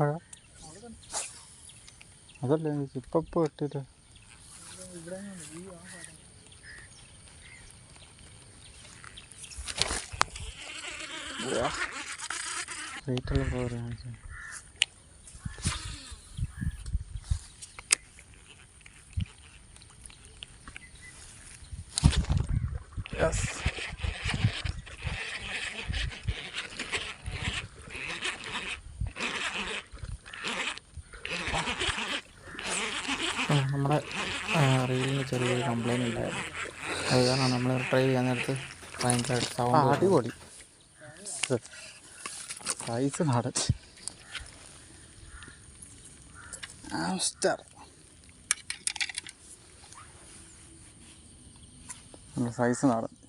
മഴ അതല്ലേ ഇപ്പൊ ഇട്ടിട്ട്? റേറ്റുള്ള പോരാ യെസ് നമ്മുടെ റീലിന് ചെറിയൊരു കംപ്ലൈന്റ് ഉണ്ടായിരുന്നു. അത് കാരണം നമ്മൾ ട്രൈ ചെയ്യാൻ നേരത്ത് ഭയങ്കര സൗണ്ട് അടിപൊളി. സൈസ് നാടൻ. സൈസ് നാടൻ.